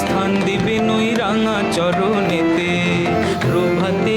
স্থান দিবে নই রাঙা চরণেতে। প্রভাতে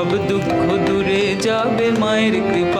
সব দুঃখ দূরে যাবে মায়ের কৃপা বলে